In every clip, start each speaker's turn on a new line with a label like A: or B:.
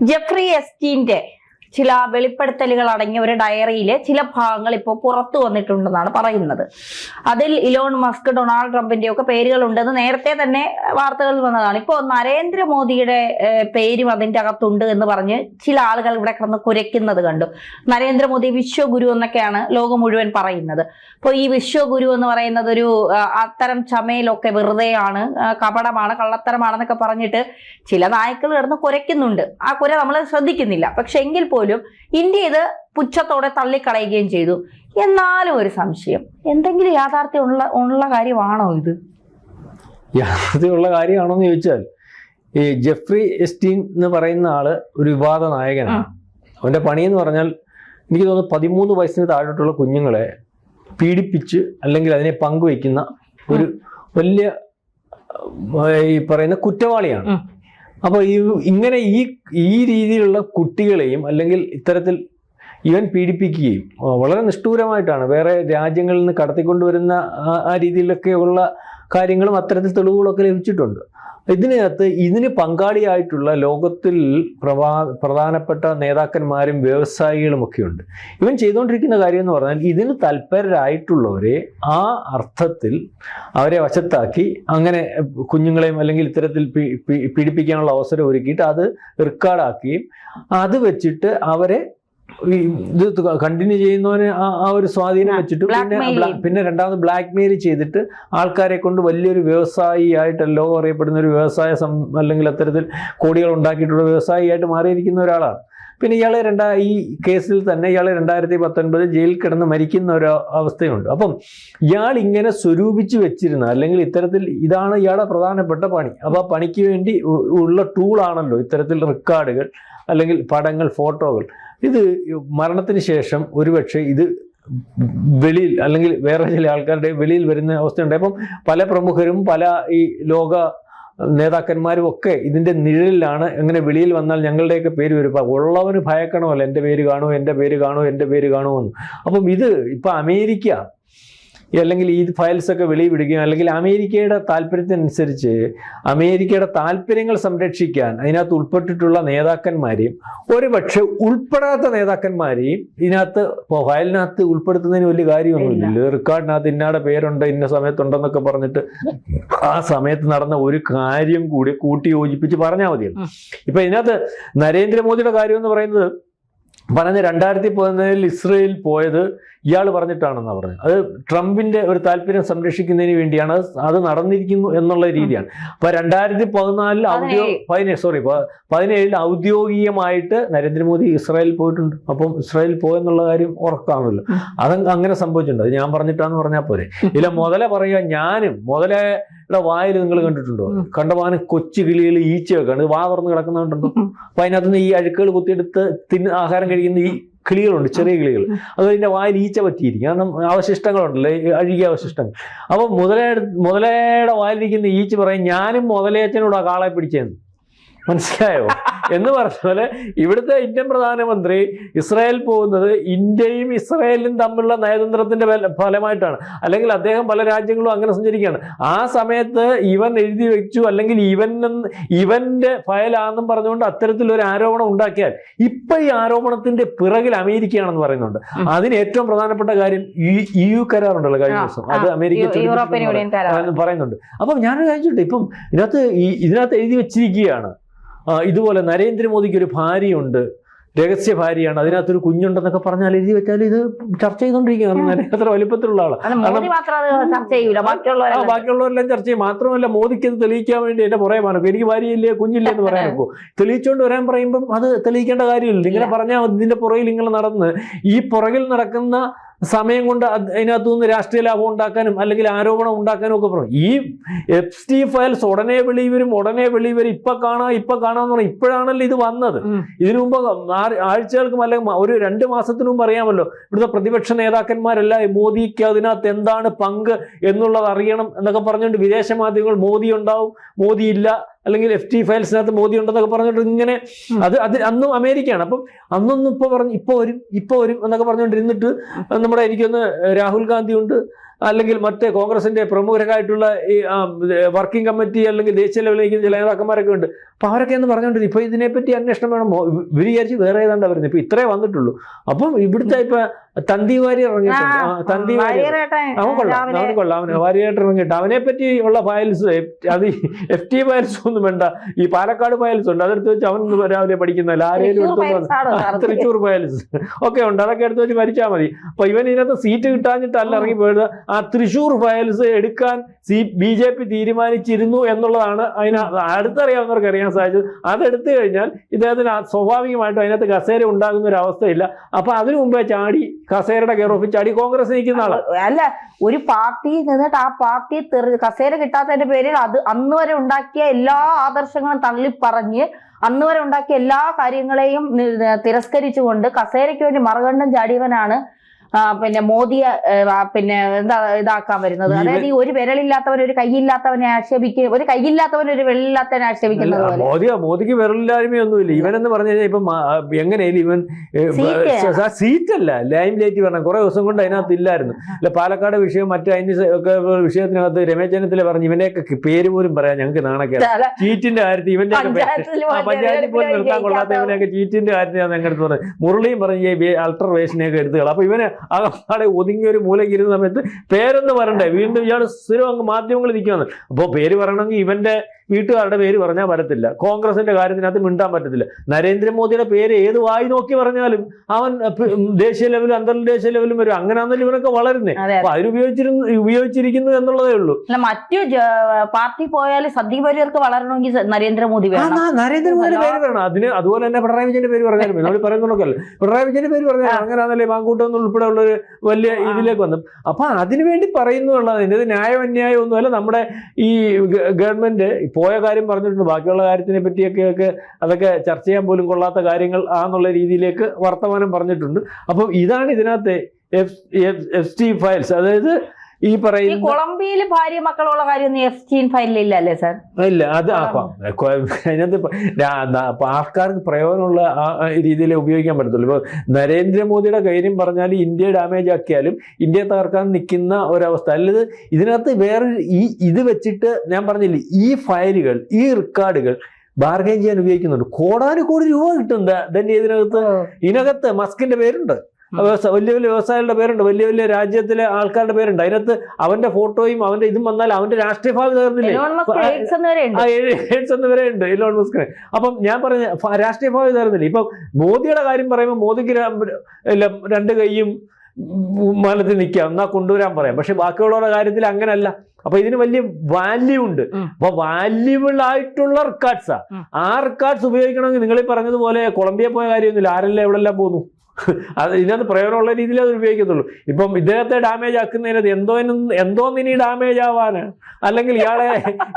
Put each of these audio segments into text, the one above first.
A: Jeffrey എസ്റ്റീന്റെ ചില വെളിപ്പെടുത്തലുകൾ അടങ്ങിയ ഒരു ഡയറിയിലെ ചില ഭാഗങ്ങൾ ഇപ്പോൾ പുറത്തു വന്നിട്ടുണ്ടെന്നാണ് പറയുന്നത്. അതിൽ ഇലോൺ മസ്ക് ഡൊണാൾഡ് ട്രംപിന്റെ ഒക്കെ പേരുകൾ ഉണ്ടെന്ന് നേരത്തെ തന്നെ വാർത്തകൾ വന്നതാണ്. ഇപ്പോൾ നരേന്ദ്രമോദിയുടെ പേരും അതിന്റെ അകത്തുണ്ട് എന്ന് പറഞ്ഞ് ചില ആളുകൾ ഇവിടെ കിടന്ന് കുരയ്ക്കുന്നത് കണ്ടു. നരേന്ദ്രമോദി വിശ്വഗുരു എന്നൊക്കെയാണ് ലോകം മുഴുവൻ പറയുന്നത്. അപ്പോൾ ഈ വിശ്വഗുരു എന്ന് പറയുന്നത് ഒരു അത്തരം ചമയിലൊക്കെ വെറുതെയാണ് കപടമാണ് കള്ളത്തരമാണെന്നൊക്കെ പറഞ്ഞിട്ട് ചില നായ്ക്കൾ കിടന്ന് കുരയ്ക്കുന്നുണ്ട്. ആ കുര നമ്മൾ ശ്രദ്ധിക്കുന്നില്ല. പക്ഷെ എങ്കിൽ പോലും ഇന്ത്യ ഇത് പുച്ഛത്തോടെ തള്ളിക്കളയുകയും ചെയ്തു. എന്നാലും ഒരു സംശയം എന്തെങ്കിലും യാഥാർത്ഥ്യം ഉള്ള ഉള്ള കാര്യമാണോ ഇത്?
B: യാഥാർത്ഥ്യമുള്ള കാര്യമാണോന്ന് ചോദിച്ചാൽ ഈ ജെഫ്രി എസ്റ്റീൻ എന്ന് പറയുന്ന ആൾ ഒരു വിവാദ നായകനാണ്. അവന്റെ പണി എന്ന് പറഞ്ഞാൽ എനിക്ക് തോന്നുന്നു പതിമൂന്ന് വയസ്സിന് താഴോട്ടുള്ള കുഞ്ഞുങ്ങളെ പീഡിപ്പിച്ച് അല്ലെങ്കിൽ അതിനെ പങ്കുവയ്ക്കുന്ന ഒരു വലിയ ഈ പറയുന്ന കുറ്റവാളിയാണ്.
A: ഉം.
B: അപ്പൊ ഈ ഇങ്ങനെ ഈ ഈ രീതിയിലുള്ള കുട്ടികളെയും അല്ലെങ്കിൽ ഇത്തരത്തിൽ ഇവൻ പീഡിപ്പിക്കുകയും വളരെ നിഷ്ഠൂരമായിട്ടാണ് വേറെ രാജ്യങ്ങളിൽ നിന്ന് കടത്തിക്കൊണ്ടുവരുന്ന ആ രീതിയിലൊക്കെയുള്ള കാര്യങ്ങളും അത്തരത്തിൽ തെളിവുകളൊക്കെ ലഭിച്ചിട്ടുണ്ട് ഇതിനകത്ത് ഇതിന് പങ്കാളിയായിട്ടുള്ള ലോകത്തിൽ പ്രവാ പ്രധാനപ്പെട്ട നേതാക്കന്മാരും വ്യവസായികളും ഒക്കെ ഉണ്ട് ഇവൻ ചെയ്തുകൊണ്ടിരിക്കുന്ന കാര്യം എന്ന് പറഞ്ഞാൽ ഇതിന് തൽപരരായിട്ടുള്ളവരെ ആ അർത്ഥത്തിൽ അവരെ വശത്താക്കി അങ്ങനെ കുഞ്ഞുങ്ങളെയും അല്ലെങ്കിൽ ഇത്തരത്തിൽ പീഡിപ്പിക്കാനുള്ള അവസരം ഒരുക്കിയിട്ട് അത് റെക്കോർഡാക്കുകയും അത് വെച്ചിട്ട് അവരെ ഇത് കണ്ടിന്യൂ ചെയ്യുന്നവന് ആ ഒരു സ്വാധീനം വെച്ചിട്ട് പിന്നെ. പിന്നെ രണ്ടാമത് ബ്ലാക്ക് മെയിൽ ചെയ്തിട്ട് ആൾക്കാരെ കൊണ്ട് വലിയൊരു വ്യവസായി ആയിട്ട് ലോകം അറിയപ്പെടുന്ന ഒരു വ്യവസായ സം അല്ലെങ്കിൽ അത്തരത്തിൽ കോടികൾ ഉണ്ടാക്കിയിട്ടുള്ള വ്യവസായിയായിട്ട് മാറിയിരിക്കുന്ന ഒരാളാണ്. പിന്നെ ഇയാളെ രണ്ടാ ഈ കേസിൽ തന്നെ ഇയാളെ രണ്ടായിരത്തി പത്തൊൻപത് ജയിലിൽ കിടന്ന് മരിക്കുന്ന ഒരു അവസ്ഥയുണ്ട്. അപ്പം ഇയാൾ ഇങ്ങനെ സ്വരൂപിച്ച് വെച്ചിരുന്ന അല്ലെങ്കിൽ ഇത്തരത്തിൽ ഇതാണ് ഇയാളുടെ പ്രധാനപ്പെട്ട പണി. അപ്പോൾ ആ പണിക്ക് വേണ്ടി ഉള്ള ഉള്ള ടൂളാണല്ലോ ഇത്തരത്തിൽ റെക്കോർഡുകൾ അല്ലെങ്കിൽ പടങ്ങൾ ഫോട്ടോകൾ ഇത് മരണത്തിന് ശേഷം ഒരുപക്ഷെ ഇത് വെളിയിൽ അല്ലെങ്കിൽ വേറെ ചില ആൾക്കാരുടെ വെളിയിൽ വരുന്ന അവസ്ഥയുണ്ട്. അപ്പം പല പ്രമുഖരും പല ഈ ലോക നേതാക്കന്മാരും ഒക്കെ ഇതിന്റെ നിഴലിലാണ് എങ്ങനെ വെളിയിൽ വന്നാൽ ഞങ്ങളുടെയൊക്കെ പേര് വരും. ഇപ്പം ഉള്ളവന് ഭയക്കണമല്ലോ എന്റെ പേര് കാണുമോ എന്റെ പേര് കാണുമോ എന്റെ പേര് കാണുമോ എന്ന്. അപ്പം ഇത് ഇപ്പം അമേരിക്ക അല്ലെങ്കിൽ ഈ ഫയൽസ് ഒക്കെ വെളിയിൽ വിടുകയും അല്ലെങ്കിൽ അമേരിക്കയുടെ താല്പര്യത്തിനനുസരിച്ച് അമേരിക്കയുടെ താല്പര്യങ്ങൾ സംരക്ഷിക്കാൻ അതിനകത്ത് ഉൾപ്പെട്ടിട്ടുള്ള നേതാക്കന്മാരെയും ഒരുപക്ഷെ ഉൾപ്പെടാത്ത നേതാക്കന്മാരെയും ഇതിനകത്ത് ഇപ്പോൾ ഫയലിനകത്ത് ഉൾപ്പെടുത്തുന്നതിന് വലിയ കാര്യമൊന്നുമില്ല. റെക്കോർഡിനകത്ത് ഇന്നാടെ പേരുണ്ട് ഇന്ന സമയത്തുണ്ടെന്നൊക്കെ പറഞ്ഞിട്ട് ആ സമയത്ത് നടന്ന ഒരു കാര്യം കൂടി കൂട്ടി യോജിപ്പിച്ച് പറഞ്ഞാൽ
A: മതിയാണ്.
B: ഇപ്പൊ ഇതിനകത്ത് നരേന്ദ്രമോദിയുടെ കാര്യം എന്ന് പറയുന്നത് പറഞ്ഞ രണ്ടായിരത്തി പതിനേഴിൽ ഇസ്രയേൽ പോയത് ഇയാൾ പറഞ്ഞിട്ടാണെന്നാണ് പറഞ്ഞത്. അത് ട്രംപിന്റെ ഒരു താല്പര്യം സംരക്ഷിക്കുന്നതിന് വേണ്ടിയാണ്. അത് നടന്നിരിക്കുന്നു എന്നുള്ള രീതിയാണ്. അപ്പോൾ രണ്ടായിരത്തി പതിനാലിൽ ഔദ്യോ
A: പതിനേഴ്.
B: സോറി പതിനേഴിൽ ഔദ്യോഗികമായിട്ട് നരേന്ദ്രമോദി ഇസ്രായേൽ പോയിട്ടുണ്ട്. അപ്പം ഇസ്രായേൽ പോയെന്നുള്ള കാര്യം ഉറക്കാണല്ലോ. അത് അങ്ങനെ സംഭവിച്ചിട്ടുണ്ട്. അത് ഞാൻ പറഞ്ഞിട്ടാന്ന് പറഞ്ഞാൽ പോരെ. ഇല്ല മുതലേ പറയുക ഞാനും മുതലയുടെ വായിൽ നിങ്ങൾ കണ്ടിട്ടുണ്ടോ. കണ്ടമാനം കൊച്ചു കിളികൾ ഈച്ചയൊക്കെ ഉണ്ട് വാ തുറന്ന് കിടക്കുന്നുണ്ടോ. അപ്പൊ അതിനകത്തുനിന്ന് ഈ അഴുക്കുകൾ കുത്തിയെടുത്ത് തിന്ന് ആഹാരം കഴിക്കുന്ന ഈ കിളികളുണ്ട് ചെറിയ കിളികൾ. അത് അതിന്റെ വായിൽ ഈച്ച പറ്റിയിരിക്കും. കാരണം അവശിഷ്ടങ്ങളുണ്ടല്ലോ അഴുകിയ അവശിഷ്ടങ്ങൾ. അപ്പൊ മുതലയുടെ മുതലയുടെ വായിലിരിക്കുന്ന ഈച്ച പറയും ഞാനും മുതലേച്ചനോട് ആ കാളെ പിടിച്ചേന്ന്. മനസ്സിലായോ? എന്ന് പറഞ്ഞ പോലെ ഇവിടുത്തെ ഇന്ത്യൻ പ്രധാനമന്ത്രി ഇസ്രായേൽ പോകുന്നത് ഇന്ത്യയും ഇസ്രായേലും തമ്മിലുള്ള നയതന്ത്രത്തിന്റെ ഫലമായിട്ടാണ്. അല്ലെങ്കിൽ അദ്ദേഹം പല രാജ്യങ്ങളും അങ്ങനെ സഞ്ചരിക്കുകയാണ്. ആ സമയത്ത് ഇവൻ എഴുതി വെച്ചു അല്ലെങ്കിൽ ഇവൻ ഇവന്റെ ഫയലാണെന്നും പറഞ്ഞുകൊണ്ട് അത്തരത്തിലൊരു ആരോപണം ഉണ്ടാക്കിയാൽ ഇപ്പൊ ഈ ആരോപണത്തിന്റെ പിറകിൽ അമേരിക്കയാണെന്ന് പറയുന്നുണ്ട്. അതിന് ഏറ്റവും പ്രധാനപ്പെട്ട കാര്യം ഇ യു കരാറുണ്ടല്ലോ കഴിഞ്ഞ ദിവസം. അത് അമേരിക്ക പറയുന്നുണ്ട്. അപ്പം ഞാനൊരു കാര്യം ഇപ്പം ഇതിനകത്ത് ഈ ഇതിനകത്ത് എഴുതി വെച്ചിരിക്കുകയാണ്. ഇതുപോലെ നരേന്ദ്രമോദിക്ക് ഒരു ഭാര്യയുണ്ട്. രഹസ്യ ഭാര്യയാണ്. അതിനകത്തൊരു കുഞ്ഞുണ്ടെന്നൊക്കെ പറഞ്ഞാൽ എഴുതി വെച്ചാൽ ഇത് ചർച്ച ചെയ്തുകൊണ്ടിരിക്കുകയാണ് നരേന്ദ്ര അത്ര വലിപ്പത്തിലുള്ള ആളാണ്
A: ബാക്കിയുള്ളവരെല്ലാം
B: ചർച്ച ചെയ്യും. മാത്രമല്ല മോദിക്ക് ഇത് തെളിയിക്കാൻ വേണ്ടി എന്റെ പുറകെ മാറും എനിക്ക് ഭാര്യയില്ലേ കുഞ്ഞില്ലേ എന്ന് പറയാൻ നോക്കൂ തെളിയിച്ചുകൊണ്ട് വരാൻ പറയുമ്പോൾ അത് തെളിയിക്കേണ്ട കാര്യമില്ല. ഇങ്ങനെ പറഞ്ഞാൽ ഇതിന്റെ പുറകിൽ ഇങ്ങനെ നടന്ന് ഈ പുറകിൽ നടക്കുന്ന സമയം കൊണ്ട് അത് അതിനകത്തു നിന്ന് രാഷ്ട്രീയ ലാഭം ഉണ്ടാക്കാനും അല്ലെങ്കിൽ ആരോപണം ഉണ്ടാക്കാനും ഒക്കെ പറഞ്ഞു. ഈ എഫ് ടി ഫയൽസ് ഉടനെ വെളി വരും ഉടനെ വെളി വരും. ഇപ്പൊ കാണാം ഇപ്പൊ കാണാന്ന് പറഞ്ഞാൽ ഇപ്പോഴാണല്ലോ ഇത് വന്നത്. ഇതിനു മുമ്പ് ആഴ്ചകൾക്കും അല്ലെങ്കിൽ ഒരു രണ്ട് മാസത്തിനും മുമ്പ് അറിയാമല്ലോ. ഇവിടുത്തെ പ്രതിപക്ഷ നേതാക്കന്മാരെല്ലാം മോദിക്ക് അതിനകത്ത് എന്താണ് പങ്ക് എന്നുള്ളത് അറിയണം എന്നൊക്കെ പറഞ്ഞുകൊണ്ട് വിദേശ മാധ്യമങ്ങൾ മോദി ഉണ്ടാവും മോദി ഇല്ല അല്ലെങ്കിൽ എഫ് ടി ഫയൽസിനകത്ത് മോദി ഉണ്ടെന്നൊക്കെ പറഞ്ഞിട്ട് ഇങ്ങനെ അത് അത് അന്നും അമേരിക്കയാണ്. അപ്പം അന്നൊന്നും ഇപ്പൊ പറഞ്ഞു ഇപ്പൊ വരും ഇപ്പൊ വരും എന്നൊക്കെ പറഞ്ഞുകൊണ്ടിരുന്നിട്ട് നമ്മുടെ എനിക്കൊന്ന് രാഹുൽ ഗാന്ധി ഉണ്ട് അല്ലെങ്കിൽ മറ്റ് കോൺഗ്രസിന്റെ പ്രമുഖരായിട്ടുള്ള ഈ വർക്കിംഗ് കമ്മിറ്റി അല്ലെങ്കിൽ ദേശീയ ലെവലിൽ നിൽക്കുന്ന ചില നേതാക്കന്മാരൊക്കെ ഉണ്ട്. അപ്പൊ അവരൊക്കെ എന്ന് പറഞ്ഞുകൊണ്ട് ഇപ്പൊ ഇതിനെപ്പറ്റി അന്വേഷണം വേണം. വിചാരിച്ച് വേറെ ഏതാണ്ട് വരുന്നത് ഇപ്പൊ ഇത്രേ വന്നിട്ടുള്ളൂ. അപ്പം ഇവിടുത്തെ ഇപ്പൊ തന്തിവാരി ഇറങ്ങിയിട്ടുണ്ട്. തന്തിവാരി അവൻ കൊള്ളാം. അവൻ കൊള്ളാം. അവന് വാരിയായിട്ട് ഇറങ്ങിയിട്ട്. അവനെ പറ്റി ഉള്ള ഫയൽസ് അത് എഫ് ടി ഫയൽസ് ഒന്നും വേണ്ട. ഈ പാലക്കാട് ഫയൽസ് ഉണ്ട്. അതെടുത്ത് വെച്ച് അവൻ രാവിലെ പഠിക്കുന്നില്ല ആരെയും
A: എടുത്തു?
B: തൃശ്ശൂർ ഫയൽസ്. ഒക്കെ ഉണ്ട്. അതൊക്കെ എടുത്ത് വെച്ച് മരിച്ചാൽ മതി. അപ്പൊ ഇവൻ ഇതിനകത്ത് സീറ്റ് കിട്ടാഞ്ഞിട്ടല്ല ഇറങ്ങി പോയത്. ആ തൃശൂർ ഫയൽസ് എടുക്കാൻ സി ബി ജെ പി തീരുമാനിച്ചിരുന്നു എന്നുള്ളതാണ് അതിന് അടുത്തറിയാവുന്നവർക്ക് അറിയാൻ സാധിച്ചത്. അതെടുത്തു കഴിഞ്ഞാൽ ഇദ്ദേഹത്തിന് സ്വാഭാവികമായിട്ടും അതിനകത്ത് കസേര ഉണ്ടാകുന്ന ഒരു അവസ്ഥയില്ല അപ്പൊ അതിനു മുമ്പേ ചാടി കസേരയുടെ കെയർ ഓഫിൽ ചാടി കോൺഗ്രസ് നിൽക്കുന്ന ആൾ.
A: അല്ല ഒരു പാർട്ടി നിന്നിട്ട് ആ പാർട്ടി കസേര കിട്ടാത്തതിന്റെ പേരിൽ അത് അന്ന് വരെ ഉണ്ടാക്കിയ എല്ലാ ആദർശങ്ങളും തള്ളി പറഞ്ഞ് അന്ന് വരെ ഉണ്ടാക്കിയ എല്ലാ കാര്യങ്ങളെയും തിരസ്കരിച്ചുകൊണ്ട് കസേരയ്ക്ക് വേണ്ടി മറുകണ്ഠം ചാടിയവനാണ് പിന്നെ മോദിയെ പിന്നെ എന്താ ഇതാക്കാൻ വരുന്നത്? അതായത് ഈ ഒരു വിരലില്ലാത്തവൻ ഒരു കൈയില്ലാത്തവനെ ആക്ഷേപിക്കുക ഒരു കൈയില്ലാത്തവൻ ഒരു വിരലില്ലാത്തവനെ ആക്ഷേപിക്കുന്നത്
B: മോദി മോദിക്ക് വിരലില്ലായ്മയൊന്നുമില്ല. ഇവനെന്ന് പറഞ്ഞു കഴിഞ്ഞാൽ ഇപ്പം എങ്ങനെയാലും ഇവൻ
A: സീറ്റ്.
B: സീറ്റ് അല്ല ലൈം ലൈറ്റ് പറഞ്ഞ കുറെ ദിവസം കൊണ്ട് അതിനകത്ത് ഇല്ലായിരുന്നു. അല്ല പാലക്കാട് വിഷയം മറ്റു അതിന് ഒക്കെ വിഷയത്തിനകത്ത് രമേശ് ചെന്നിത്തല പറഞ്ഞു ഇവനെയൊക്കെ പേര് പോലും പറയാം ഞങ്ങൾക്ക് നാണക്കേട്. ചീറ്റിന്റെ കാര്യത്തിൽ ഇവന്റെ
A: പഞ്ചായത്തിൽ
B: പോലും നിർത്താൻ കൊള്ളാത്ത ഇവനെയൊക്കെ ചീറ്റിന്റെ കാര്യത്തിൽ ഞങ്ങളുടെ പറഞ്ഞു. മുരളിയും പറഞ്ഞു അൾട്ര വേഷനെയൊക്കെ അപ്പൊ ഇവന് ആകെ ഒതുങ്ങി ഒരു മൂലയ്ക്ക് ഇരുന്ന സമയത്ത് പേരൊന്ന് പറയണ്ടേ വീണ്ടും ഇയാൾ സ്ഥിരം അങ്ങ് മാധ്യമങ്ങൾ നിൽക്കുകയാണ് അപ്പോൾ പേര് പറയണമെങ്കിൽ ഇവന്റെ വീട്ടുകാരുടെ പേര് പറഞ്ഞാൽ പറ്റത്തില്ല. കോൺഗ്രസിന്റെ കാര്യത്തിനകത്ത് മിണ്ടാൻ പറ്റത്തില്ല. നരേന്ദ്രമോദിയുടെ പേര് ഏത് വായി നോക്കി പറഞ്ഞാലും അവൻ ദേശീയ ലെവലും അന്തർദേശീയ ലെവലും വരും. അങ്ങനെയാണെന്നല്ലോ ഇവനൊക്കെ വളരുന്നേ. അപ്പൊ അതിനുപയോഗിച്ചിരുന്നു ഉപയോഗിച്ചിരിക്കുന്നു എന്നുള്ളതേ ഉള്ളൂ.
A: മറ്റു പാർട്ടി പോയാൽ സദ്യ പരിയർക്ക് വളരണമെങ്കിൽ നരേന്ദ്രമോദി
B: നരേന്ദ്രമോദിയുടെ പേര് വേണം. അതിന് അതുപോലെ തന്നെ പിണറായി വിജയന്റെ പേര് പറഞ്ഞാലും. നമ്മൾ പറയുന്നതൊക്കെയല്ല. പിണറായി വിജയന്റെ പേര് പറഞ്ഞാൽ അങ്ങനെയാണല്ലേ മാങ്കൂട്ടം ഉൾപ്പെടെ ഉള്ള ഒരു വലിയ. ഇതിലേക്ക് വന്നു അപ്പൊ അതിനുവേണ്ടി പറയുന്നുള്ളത് പറയുന്നു എന്നുള്ളതിന് ന്യായം അന്യായം ഒന്നുമല്ല നമ്മുടെ ഈ ഗവൺമെന്റ് പോയ കാര്യം പറഞ്ഞിട്ടുണ്ട്. ബാക്കിയുള്ള കാര്യത്തിനെ പറ്റിയൊക്കെ അതൊക്കെ ചർച്ച ചെയ്യാൻ പോലും കൊള്ളാത്ത കാര്യങ്ങൾ ആന്നുള്ള രീതിയിലേക്ക് വർത്തമാനം പറഞ്ഞിട്ടുണ്ട്. അപ്പം ഇതാണ് ഇതിനകത്ത് എഫ് എഫ് ടി ഫയൽസ് അതായത് ഈ പറയുന്ന
A: കൊളംബിയയിൽ ഭാര്യ മക്കളുള്ള കാര്യം എഫ് ഫയലിൽ അല്ലേ സാർ?
B: ഇല്ല അത് അതിനകത്ത് ആൾക്കാർക്ക് പ്രയോജനമുള്ള ആ ആ ഉപയോഗിക്കാൻ പറ്റത്തുള്ളൂ. ഇപ്പൊ നരേന്ദ്രമോദിയുടെ കാര്യം പറഞ്ഞാൽ ഇന്ത്യ ഡാമേജ് ആക്കിയാലും ഇന്ത്യ തകർക്കാൻ നിൽക്കുന്ന ഒരവസ്ഥ. അല്ലത് ഇതിനകത്ത് വേറെ ഈ ഇത് വെച്ചിട്ട് ഞാൻ പറഞ്ഞില്ലേ ഈ ഫയലുകൾ ഈ റെക്കോർഡുകൾ ബാർഗൈൻ ചെയ്യാൻ ഉപയോഗിക്കുന്നുണ്ട്. കോടാനുകോടി രൂപ കിട്ടുന്നുണ്ട് തന്നെ ഇതിനകത്ത് ഇതിനകത്ത് മസ്കിന്റെ പേരുണ്ട്. വലിയ വലിയ വ്യവസായികളുടെ പേരുണ്ട്. വലിയ വലിയ രാജ്യത്തിലെ ആൾക്കാരുടെ പേരുണ്ട്. അതിനകത്ത് അവന്റെ ഫോട്ടോയും അവന്റെ ഇതും വന്നാൽ അവന്റെ രാഷ്ട്രീയ ഭാവി തകർന്നില്ലേ?
A: എയ്ഡ്സ് എന്ന് വരെ ഉണ്ട്.
B: മസ്കിന് അപ്പം ഞാൻ പറഞ്ഞ രാഷ്ട്രീയ ഭാവി തകർന്നില്ല? ഇപ്പം മോദിയുടെ കാര്യം പറയുമ്പോൾ മോദിക്ക് രണ്ട് കൈയും മലത്തിൽ നിൽക്കാം. എന്നാ കൊണ്ടുവരാൻ പറയാം. പക്ഷെ ബാക്കിയുള്ളവരുടെ കാര്യത്തിൽ അങ്ങനല്ല. അപ്പൊ ഇതിന് വലിയ വാല്യൂ ഉണ്ട്. അപ്പൊ വാല്യൂബിൾ ആയിട്ടുള്ള റെക്കാർഡ്സാ. ആ. റെക്കാർഡ്സ് ഉപയോഗിക്കണമെങ്കിൽ നിങ്ങൾ പറഞ്ഞതുപോലെ കൊളംബിയ പോയ കാര്യമൊന്നുമില്ല. ആരെല്ലാം എവിടെല്ലാം പോകുന്നു അത് ഇതിനകത്ത് പ്രയോജനമുള്ള രീതിയിൽ അത് ഉപയോഗിക്കത്തുള്ളൂ. ഇപ്പം ഇദ്ദേഹത്തെ ഡാമേജ് ആക്കുന്നതിനകത്ത് എന്തോ എന്തോ ഇനി ഡാമേജ് ആവാന് അല്ലെങ്കിൽ ഇയാളെ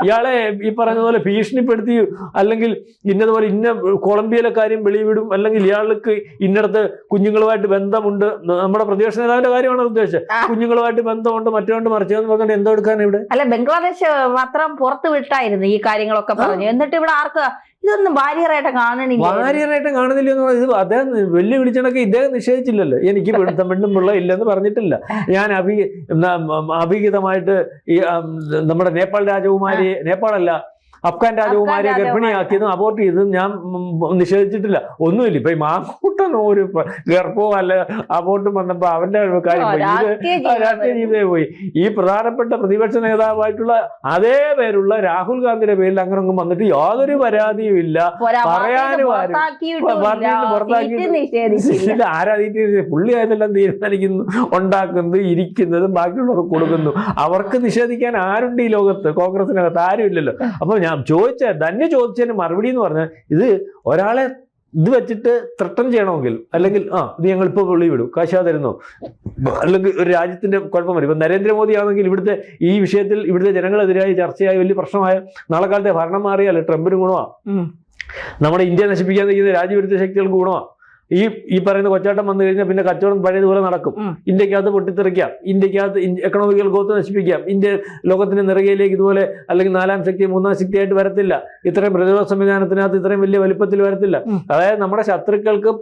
B: ഇയാളെ ഈ പറഞ്ഞതുപോലെ ഭീഷണിപ്പെടുത്തി അല്ലെങ്കിൽ ഇന്നതുപോലെ ഇന്ന കൊളംബിയയിലെ കാര്യം വെളിവിടും അല്ലെങ്കിൽ ഇയാൾക്ക് ഇന്നടത്ത് കുഞ്ഞുങ്ങളുമായിട്ട് ബന്ധമുണ്ട്. നമ്മുടെ പ്രതിപക്ഷ നേതാവിന്റെ കാര്യമാണ് ഉദ്ദേശിച്ചത്. കുഞ്ഞുങ്ങളുമായിട്ട് ബന്ധമുണ്ട് മറ്റോണ്ട് മറിച്ചതെന്ന് പറഞ്ഞിട്ട് എന്തോ എടുക്കാൻ ഇവിടെ
A: അല്ല ബംഗ്ലാദേശ് മാത്രം പുറത്തു വിട്ടായിരുന്നു ഈ കാര്യങ്ങളൊക്കെ പറഞ്ഞു. എന്നിട്ട് ഇവിടെ ആർക്ക് ഇതൊന്നും ഭാര്യറായിട്ട് കാണണില്ല.
B: ഭാര്യനായിട്ട് കാണുന്നില്ല എന്ന് പറഞ്ഞത് ഇത് അദ്ദേഹം വെല്ലുവിളിച്ചണക്കെ ഇദ്ദേഹം നിഷേധിച്ചില്ലല്ലോ എനിക്ക് പെണ്ണും പെണ്ണും പിള്ള ഇല്ലെന്ന് പറഞ്ഞിട്ടില്ല. ഞാൻ അഭി അഭിഹിതമായിട്ട് ഈ നമ്മുടെ നേപ്പാൾ രാജകുമാരി നേപ്പാളല്ല അഫ്ഗാൻ രാജകുമാരിയെ
A: രാജകുമാരി.
B: ഗർഭിണിയാക്കിയതും അബോർട്ട് ചെയ്തതും ഞാൻ നിഷേധിച്ചിട്ടില്ല. ഒന്നുമില്ല. ഇപ്പൊ ഈ മാക്കൂട്ടൻ ഒരു ഗർഭവും അല്ല അബോർട്ടും വന്നപ്പോ അവന്റെ കാര്യം പോയി. ഇത്
A: രാഷ്ട്രീയ ജീവിതം
B: പോയി. ഈ പ്രധാനപ്പെട്ട പ്രതിപക്ഷ നേതാവായിട്ടുള്ള അതേ പേരുള്ള രാഹുൽ ഗാന്ധിയുടെ പേരിൽ അങ്ങനെ ഒന്നും വന്നിട്ട് യാതൊരു പരാതിയും ഇല്ല. പറയാനും
A: പാർട്ടിയിൽ
B: ആരും-? പുള്ളി അതെല്ലാം തീരുമാനിക്കുന്നു ഉണ്ടാക്കുന്നത് ഇരിക്കുന്നതും ബാക്കിയുള്ളവർക്ക് കൊടുക്കുന്നു. അവർക്ക് നിഷേധിക്കാൻ ആരുണ്ട് ഈ ലോകത്ത്? കോൺഗ്രസിനകത്ത് ആരും ഇല്ലല്ലോ അപ്പൊ ഞാൻ ചോദിച്ച ധന്യ ചോദിച്ചതിന് മറുപടി എന്ന് പറഞ്ഞാൽ ഇത് ഒരാളെ ഇത് വെച്ചിട്ട് ത്രട്ടൻ ചെയ്യണമെങ്കിൽ അല്ലെങ്കിൽ ആ ഇത് ഞങ്ങൾ ഇപ്പോൾ പുള്ളി വിടും കാശാ തരുന്നു? അല്ലെങ്കിൽ ഒരു രാജ്യത്തിന്റെ കുഴപ്പം വരും. ഇപ്പൊ നരേന്ദ്രമോദി ആണെങ്കിൽ ഇവിടുത്തെ ഈ വിഷയത്തിൽ ഇവിടുത്തെ ജനങ്ങളെതിരായി ചർച്ചയായി വലിയ പ്രശ്നമായ നാളെ കാലത്തെ ഭരണം മാറിയാൽ ട്രംപിന് ഗുണമാണ് നമ്മുടെ ഇന്ത്യ നശിപ്പിക്കാൻ നിൽക്കുന്ന രാജ്യവിരുദ്ധ ശക്തികൾക്ക് ഗുണമാണ് ഈ ഈ പറയുന്ന കൊച്ചാട്ടം വന്നു കഴിഞ്ഞാൽ പിന്നെ കച്ചവടം പഴയതുപോലെ നടക്കും. ഇന്ത്യക്കകത്ത് പൊട്ടിത്തെറിക്കാം. ഇന്ത്യക്കകത്ത് എക്കണോമിക്കൽ ഗ്രോത്ത് നശിപ്പിക്കാം. ഇന്ത്യ ലോകത്തിന്റെ നിറകയിലേക്ക് ഇതുപോലെ അല്ലെങ്കിൽ നാലാം ശക്തി മൂന്നാം ശക്തിയായിട്ട് വരത്തില്ല. ഇത്രയും പ്രതിരോധ സംവിധാനത്തിനകത്ത് ഇത്രയും വലിയ വലിപ്പത്തിൽ വരത്തില്ല. അതായത് നമ്മുടെ ശത്രുക്കൾക്ക്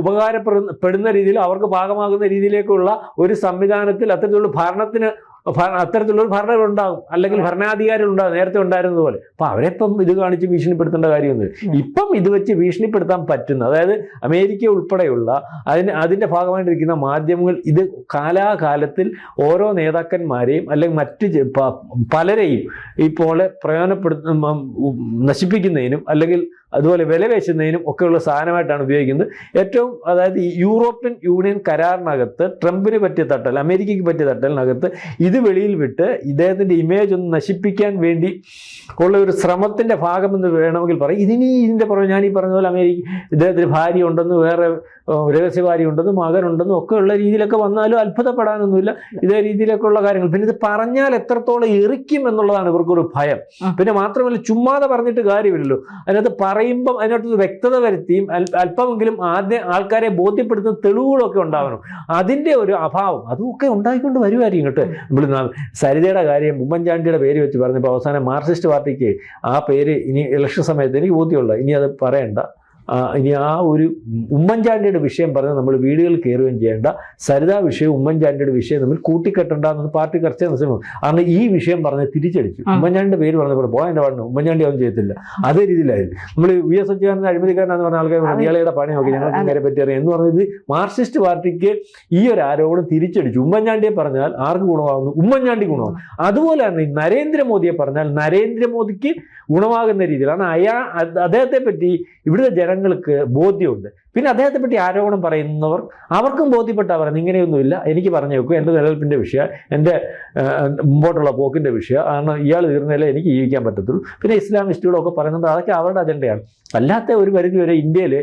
B: ഉപകാരപ്പെടുന്ന പെടുന്ന രീതിയിൽ അവർക്ക് ഭാഗമാകുന്ന രീതിയിലേക്കുള്ള ഒരു സംവിധാനത്തിൽ അത്തരത്തിലുള്ള ഭരണത്തിന് ഭ- അത്തരത്തിലുള്ള ഒരു ഭരണം ഉണ്ടാകും അല്ലെങ്കിൽ ഭരണാധികാരികൾ ഉണ്ടാകും നേരത്തെ ഉണ്ടായിരുന്നത് പോലെ. അപ്പൊ അവരെ ഇപ്പം ഇത് കാണിച്ച് ഭീഷണിപ്പെടുത്തേണ്ട കാര്യമൊന്നും ഇപ്പം ഇത് വെച്ച് ഭീഷണിപ്പെടുത്താൻ പറ്റുന്ന അതായത് അമേരിക്ക ഉൾപ്പെടെയുള്ള അതിന് അതിന്റെ ഭാഗമായിട്ടിരിക്കുന്ന മാധ്യമങ്ങൾ ഇത് കാലാകാലത്തിൽ ഓരോ നേതാക്കന്മാരെയും അല്ലെങ്കിൽ മറ്റ് പലരെയും ഇപ്പോൾ പ്രയോജനപ്പെടുത്ത നശിപ്പിക്കുന്നതിനും അല്ലെങ്കിൽ അതുപോലെ വില വെച്ചുന്നതിനും ഒക്കെയുള്ള സാധനമായിട്ടാണ് ഉപയോഗിക്കുന്നത്. ഏറ്റവും അതായത് യൂറോപ്യൻ യൂണിയൻ കരാറിനകത്ത് ട്രംപിന് പറ്റിയ തട്ടൽ അമേരിക്കയ്ക്ക് പറ്റിയ തട്ടലിനകത്ത് ഇത് വെളിയിൽ വിട്ട് ഇദ്ദേഹത്തിന്റെ ഇമേജ് ഒന്ന് നശിപ്പിക്കാൻ വേണ്ടി ഉള്ള ഒരു ശ്രമത്തിന്റെ ഭാഗമെന്ന് വേണമെങ്കിൽ പറയും. ഇതിനി ഇതിന്റെ പുറമെ ഞാൻ ഈ പറഞ്ഞ പോലെ അമേരിക്ക ഇദ്ദേഹത്തിന് ഭാര്യ ഉണ്ടെന്ന് വേറെ രഹസ്യ ഭാര്യ ഉണ്ടെന്നും മകനുണ്ടെന്നും ഒക്കെ ഉള്ള രീതിയിലൊക്കെ വന്നാലും അത്ഭുതപ്പെടാനൊന്നുമില്ല. ഇതേ രീതിയിലൊക്കെ ഉള്ള കാര്യങ്ങൾ. പിന്നെ ഇത് പറഞ്ഞാൽ എത്രത്തോളം എറിക്കും എന്നുള്ളതാണ് ഇവർക്കൊരു ഭയം. പിന്നെ മാത്രമല്ല ചുമ്മാതെ പറഞ്ഞിട്ട് കാര്യമില്ലല്ലോ. അതിനകത്ത് പറയുമ്പം അതിനകത്ത് വ്യക്തത വരുത്തിയും അല്പമെങ്കിലും ആദ്യം ആൾക്കാരെ ബോധ്യപ്പെടുത്തുന്ന തെളിവുകളൊക്കെ ഉണ്ടാവണം. അതിന്റെ ഒരു അഭാവം അതൊക്കെ ഉണ്ടായിക്കൊണ്ട് വരുമായിരിക്കും കേട്ടോ. നമ്മൾ സരിതയുടെ കാര്യം ഉമ്മൻചാണ്ടിയുടെ പേര് വെച്ച് പറഞ്ഞപ്പോൾ അവസാനം മാർക്സിസ്റ്റ് പാർട്ടിക്ക് ആ പേര് ഇനി ഇലക്ഷൻ സമയത്ത് എനിക്ക് ബോധ്യമുള്ള ഇനി അത് പറയണ്ട. ഇനി ആ ഒരു ഉമ്മൻചാണ്ടിയുടെ വിഷയം പറഞ്ഞ് നമ്മൾ വീടുകളിൽ കയറുകയും ചെയ്യേണ്ട സരിതാ വിഷയം ഉമ്മൻചാണ്ടിയുടെ വിഷയം തമ്മിൽ കൂട്ടിക്കെട്ടണ്ട എന്ന് പാർട്ടി കർച്ച ശ്രമം കാരണം ഈ വിഷയം പറഞ്ഞ് തിരിച്ചടിച്ചു.
A: ഉമ്മൻചാണ്ടിന്റെ
B: ഉമ്മൻചാണ്ടിയുടെ പേര് പറഞ്ഞപ്പോൾ എന്റെ പാടുന്നു ഉമ്മൻചാണ്ടി ഒന്നും ചെയ്യത്തില്ല. അതേ രീതിയിലായിരുന്നു. നമ്മൾ വി എസ് അച്യുതാനന്ദൻ അഴിമതിക്കാരനാന്ന് പറഞ്ഞ ആൾക്കാർ പറഞ്ഞു. ഇയാളുടെ പണി നോക്കി? ഞങ്ങൾക്ക് നേരെ പറ്റി അറിയാം. എന്ന് പറഞ്ഞത് മാർക്സിസ്റ്റ് പാർട്ടിക്ക് ഈ ഒരു ആരോപണം തിരിച്ചടിച്ചു. ഉമ്മൻചാണ്ടിയെ പറഞ്ഞാൽ ആർക്ക് ഗുണമാകുന്നു? ഉമ്മൻചാണ്ടി ഗുണമാകും അതുപോലെ തന്നെ ഈ നരേന്ദ്രമോദിയെ പറഞ്ഞാൽ നരേന്ദ്രമോദിക്ക് ഗുണമാകുന്ന രീതിയിലാണ് അയാ അദ്ദേഹത്തെ പറ്റി ഇവിടുത്തെ ജനങ്ങൾക്ക് ബോധ്യമുണ്ട്. പിന്നെ അദ്ദേഹത്തെ പറ്റി ആരോപണം പറയുന്നവർ അവർക്കും ബോധ്യപ്പെട്ടാ പറയുന്നത് ഇങ്ങനെയൊന്നുമില്ല. എനിക്ക് പറഞ്ഞു വെക്കും. എന്റെ നിലനിൽപ്പിന്റെ വിഷയം എന്റെ മുമ്പോട്ടുള്ള പോക്കിന്റെ വിഷയം കാരണം ഇയാൾ തീർന്നാലേ എനിക്ക് ജീവിക്കാൻ പറ്റത്തുള്ളൂ. പിന്നെ ഇസ്ലാമിസ്റ്റുകളൊക്കെ പറയുന്നത് അതൊക്കെ അവരുടെ അജണ്ടയാണ്. അല്ലാത്ത ഒരു പരിധി വരെ ഇന്ത്യയിൽ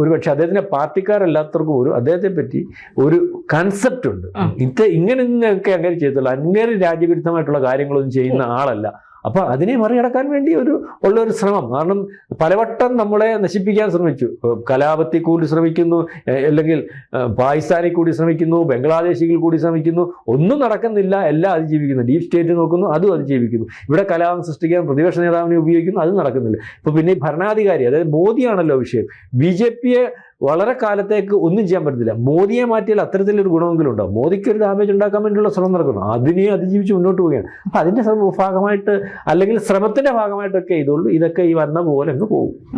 B: ഒരു പക്ഷെ അദ്ദേഹത്തിന്റെ പാർട്ടിക്കാരല്ലാത്തവർക്കും ഒരു അദ്ദേഹത്തെ പറ്റി ഒരു കൺസെപ്റ്റ് ഉണ്ട്. ഇത് ഇങ്ങനെ ഇങ്ങനെയൊക്കെ അങ്ങനെ ചെയ്തിട്ടുള്ള അങ്ങനെ രാജ്യവിരുദ്ധമായിട്ടുള്ള കാര്യങ്ങളൊന്നും ചെയ്യുന്ന ആളല്ല. അപ്പൊ അതിനെ മറികടക്കാൻ വേണ്ടി ഒരു ഉള്ള ഒരു ശ്രമം. കാരണം പലവട്ടം നമ്മളെ നശിപ്പിക്കാൻ ശ്രമിച്ചു. കലാപത്തിൽ കൂടി ശ്രമിക്കുന്നു അല്ലെങ്കിൽ പാകിസ്ഥാനിൽ കൂടി ശ്രമിക്കുന്നു ബംഗ്ലാദേശിൽ കൂടി ശ്രമിക്കുന്നു. ഒന്നും നടക്കുന്നില്ല. എല്ലാം അതിജീവിക്കുന്നു. ഡീപ് സ്റ്റേറ്റ് നോക്കുന്നു അതും അതിജീവിക്കുന്നു. ഇവിടെ കലാപം സൃഷ്ടിക്കാൻ പ്രതിപക്ഷ നേതാവിനെ ഉപയോഗിക്കുന്നു അതും നടക്കുന്നില്ല. ഇപ്പൊ പിന്നെ ഭരണാധികാരി അതായത് മോദിയാണല്ലോ വിഷയം. ബി ജെ പിയെ വളരെ കാലത്തേക്ക് ഒന്നും ചെയ്യാൻ പറ്റത്തില്ല. മോദിയെ മാറ്റിയാൽ അത്തരത്തിലൊരു ഗുണമെങ്കിലും ഉണ്ടോ മോദിക്ക് ഒരു ഡാമേജ് ഉണ്ടാക്കാൻ വേണ്ടിയുള്ള ശ്രമം നടക്കുന്നു. അതിനെ അതിജീവിച്ച് മുന്നോട്ട് പോവുകയാണ്. അപ്പൊ ശ്രമ- ഭാഗമായിട്ട് അല്ലെങ്കിൽ ശ്രമത്തിന്റെ ഭാഗമായിട്ടൊക്കെ ഇതുള്ളൂ. ഇതൊക്കെ ഈ വന്ന പോലെ അങ്ങ് പോകും.